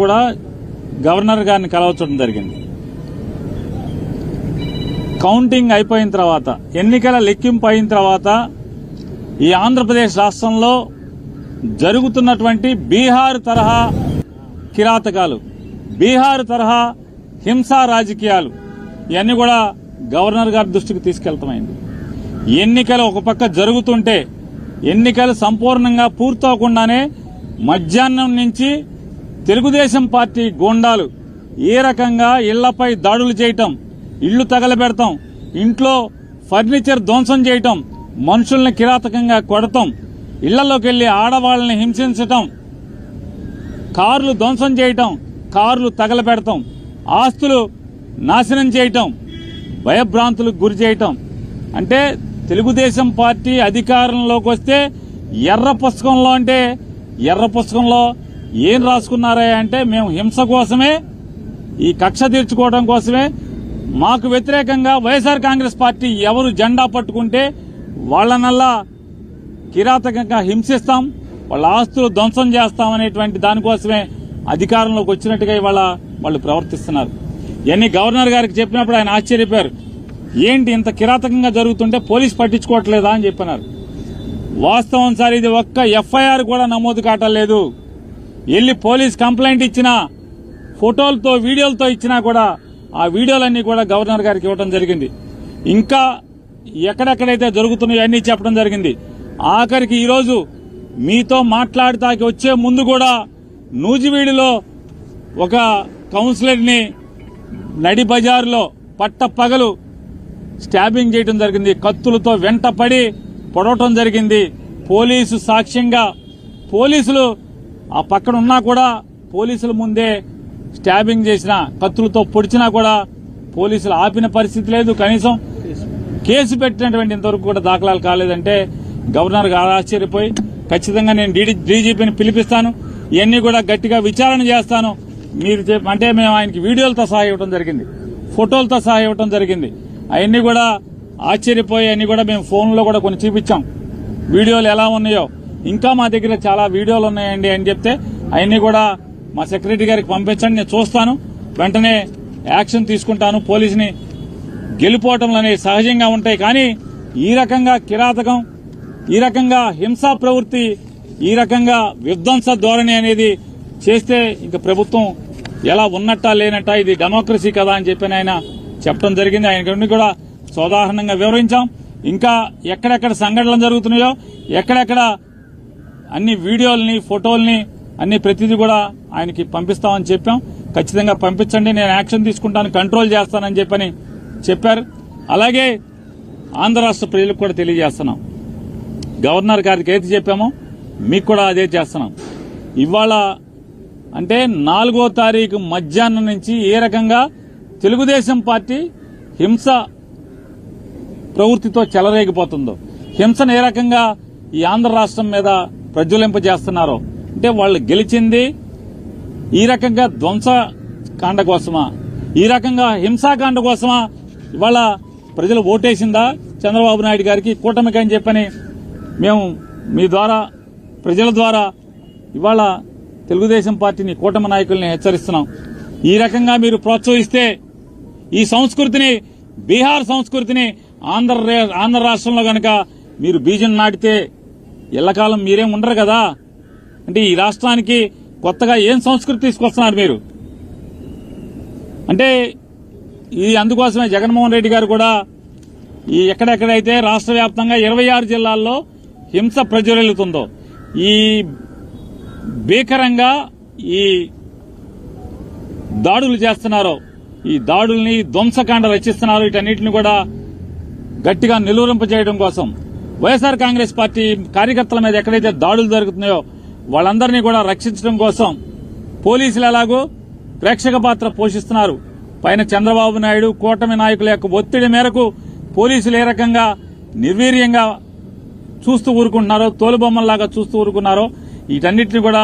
కూడా గవర్నర్ గారిని కలవచ్చడం జరిగింది. కౌంటింగ్ అయిపోయిన తర్వాత ఎన్నికల లెక్కింపు అయిన తర్వాత ఈ ఆంధ్రప్రదేశ్ రాష్ట్రంలో జరుగుతున్నటువంటి బీహార్ తరహా కిరాతకాలు బీహార్ తరహా హింసా రాజకీయాలు ఇవన్నీ కూడా గవర్నర్ గారి దృష్టికి తీసుకెళ్తామైంది. ఎన్నికలు ఒక పక్క జరుగుతుంటే ఎన్నికలు సంపూర్ణంగా పూర్తవకుండానే మధ్యాహ్నం నుంచి తెలుగుదేశం పార్టీ గూండాలు. ఏ రకంగా ఇళ్ళపై దాడులు చేయటం ఇళ్ళు తగలబెడతాం ఇంట్లో ఫర్నిచర్ ధ్వంసం చేయటం మనుషుల్ని కిరాతకంగా కొడతాం ఇళ్ళలోకి వెళ్ళి ఆడవాళ్ళని హింసించటం కార్లు ధ్వంసం చేయటం కార్లు తగలబెడతాం ఆస్తులు నాశనం చేయటం భయభ్రాంతులకు గురి చేయటం. అంటే తెలుగుదేశం పార్టీ అధికారంలోకి వస్తే ఎర్ర పుస్తకంలో అంటే ఎర్ర పుస్తకంలో ఏం రాసుకున్నారా అంటే మేము హింస కోసమే ఈ కక్ష తీర్చుకోవడం కోసమే. మాకు వ్యతిరేకంగా వైఎస్ఆర్ కాంగ్రెస్ పార్టీ ఎవరు జెండా పట్టుకుంటే వాళ్ళనల్లా కిరాతకంగా హింసిస్తాం వాళ్ళ ఆస్తులు ధ్వంసం చేస్తాం అనేటువంటి దానికోసమే అధికారంలోకి వచ్చినట్టుగా ఇవాళ వాళ్ళు ప్రవర్తిస్తున్నారు. ఇవన్నీ గవర్నర్ గారికి చెప్పినప్పుడు ఆయన ఆశ్చర్యపోయారు. ఏంటి ఇంత కిరాతకంగా జరుగుతుంటే పోలీస్ పట్టించుకోవట్లేదా అని చెప్పినారు వాస్తవం సార్ ఇది ఒక్క ఎఫ్ఐఆర్ కూడా నమోదు కావట్లేదు వెళ్ళి పోలీస్ కంప్లైంట్ ఇచ్చినా ఫోటోలతో వీడియోలతో ఇచ్చినా కూడా ఆ వీడియోలన్నీ కూడా గవర్నర్ గారికి ఇవ్వడం జరిగింది. ఇంకా ఎక్కడెక్కడైతే జరుగుతున్నాయో అన్నీ చెప్పడం జరిగింది. ఆఖరికి ఈరోజు మీతో మాట్లాడటానికి వచ్చే ముందు కూడా నూజివీడిలో ఒక కౌన్సిలర్ని నడి బజారులో పట్ట పగలు స్టాబింగ్ చేయడం జరిగింది. కత్తులతో వెంటపడి పొడవటం జరిగింది. పోలీసు సాక్ష్యంగా పోలీసులు ఆ పక్కన ఉన్నా కూడా పోలీసుల ముందే స్టాబింగ్ చేసిన కత్తులతో పొడిచినా కూడా పోలీసులు ఆపిన పరిస్థితి లేదు. కనీసం కేసు పెట్టినటువంటి ఇంతవరకు కూడా దాఖలాలు కాలేదంటే గవర్నర్ గారు ఆశ్చర్యపోయి ఖచ్చితంగా నేను డీజీపీని పిలిపిస్తాను. ఇవన్నీ కూడా గట్టిగా విచారణ చేస్తాను. మీరు అంటే మేము ఆయనకి వీడియోలతో సహా ఇవ్వడం జరిగింది. ఫోటోలతో సహా ఇవ్వడం జరిగింది. అవన్నీ కూడా ఆశ్చర్యపోయి అన్ని కూడా మేము ఫోన్లో కూడా కొన్ని చూపించాం. వీడియోలు ఎలా ఉన్నాయో ఇంకా మా దగ్గర చాలా వీడియోలు ఉన్నాయండి అని చెప్తే అవన్నీ కూడా మా సెక్రటరీ గారికి పంపించండి నేను చూస్తాను. వెంటనే యాక్షన్ తీసుకుంటాను. పోలీసుని గెలిపోవటంలు అనేవి సహజంగా ఉంటాయి కానీ ఈ రకంగా కిరాతకం ఈ రకంగా హింసా ప్రవృత్తి ఈ రకంగా విధ్వంస ధోరణి అనేది చేస్తే ఇంకా ప్రభుత్వం ఎలా ఉన్నట్టా లేనట్టా ఇది డెమోక్రసీ కదా అని చెప్పి ఆయన చెప్పడం జరిగింది. ఆయన కూడా సోదాహరణంగా వివరించాం. ఇంకా ఎక్కడెక్కడ సంఘటనలు జరుగుతున్నాయో ఎక్కడెక్కడ అన్ని వీడియోల్ని ఫోటోల్ని అన్ని ప్రతిదీ కూడా ఆయనకి పంపిస్తామని చెప్పాం. ఖచ్చితంగా పంపించండి నేను యాక్షన్ తీసుకుంటాను కంట్రోల్ చేస్తానని చెప్పని చెప్పారు. అలాగే ఆంధ్ర రాష్ట్ర ప్రజలకు కూడా తెలియజేస్తున్నాం. గవర్నర్ గారికి ఏది చెప్పామో మీకు కూడా అదే చేస్తున్నాం. ఇవాళ అంటే నాలుగో తారీఖు మధ్యాహ్నం నుంచి ఏ రకంగా తెలుగుదేశం పార్టీ హింస ప్రవృత్తితో చెలరేగిపోతుందో హింసను ఏ రకంగా ఈ ఆంధ్ర రాష్ట్రం మీద ప్రజ్వలింపజేస్తున్నారో. అంటే వాళ్ళు గెలిచింది ఈ రకంగా ధ్వంస కాండ కోసమా? ఈ రకంగా హింసాకాండ కోసమా? ఇవాళ ప్రజలు ఓటేసిందా? చంద్రబాబు నాయుడు గారికి కూటమికి అని చెప్పని మేము మీ ద్వారా ప్రజల ద్వారా ఇవాళ తెలుగుదేశం పార్టీని కూటమి నాయకుల్ని హెచ్చరిస్తున్నాం. ఈ రకంగా మీరు ప్రోత్సహిస్తే ఈ సంస్కృతిని బీహార్ సంస్కృతిని ఆంధ్ర ఆంధ్ర రాష్ట్రంలో కనుక మీరు బీజం నాటితే ఎల్లకాలం మీరేం ఉండరు కదా? అంటే ఈ రాష్ట్రానికి కొత్తగా ఏం సంస్కృతి తీసుకొస్తున్నారు మీరు? అంటే ఇది అందుకోసమే జగన్మోహన్ రెడ్డి గారు కూడా ఈ ఎక్కడెక్కడైతే రాష్ట్ర వ్యాప్తంగా ఇరవై ఆరు జిల్లాల్లో హింస ప్రజ్వరిల్లుతుందో ఈ భీకరంగా ఈ దాడులు చేస్తున్నారో ఈ దాడుల్ని ధ్వంసకాండ రచిస్తున్నారు వీటన్నిటిని కూడా గట్టిగా నిలువరింపజేయడం కోసం వైఎస్ఆర్ కాంగ్రెస్ పార్టీ కార్యకర్తల మీద ఎక్కడైతే దాడులు జరుగుతున్నాయో వాళ్ళందరినీ కూడా రక్షించడం కోసం పోలీసులు ఎలాగో ప్రేక్షక పాత్ర పోషిస్తున్నారు. పైన చంద్రబాబు నాయుడు కూటమి నాయకుల యొక్క ఒత్తిడి మేరకు పోలీసులు ఏ రకంగా నిర్వీర్యంగా చూస్తూ ఊరుకుంటున్నారో తోలుబొమ్మల్లాగా చూస్తూ ఊరుకున్నారో వీటన్నిటిని కూడా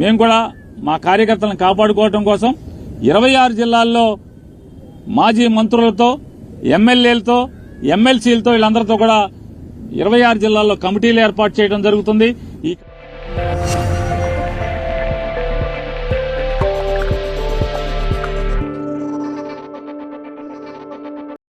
మేము కూడా మా కార్యకర్తలను కాపాడుకోవడం కోసం ఇరవై ఆరు జిల్లాల్లో మాజీ మంత్రులతో ఎమ్మెల్యేలతో ఎమ్మెల్సీలతో వీళ్ళందరితో కూడా ఇరవై ఆరు జిల్లాల్లో కమిటీలు ఏర్పాటు చేయడం జరుగుతుంది. ఈ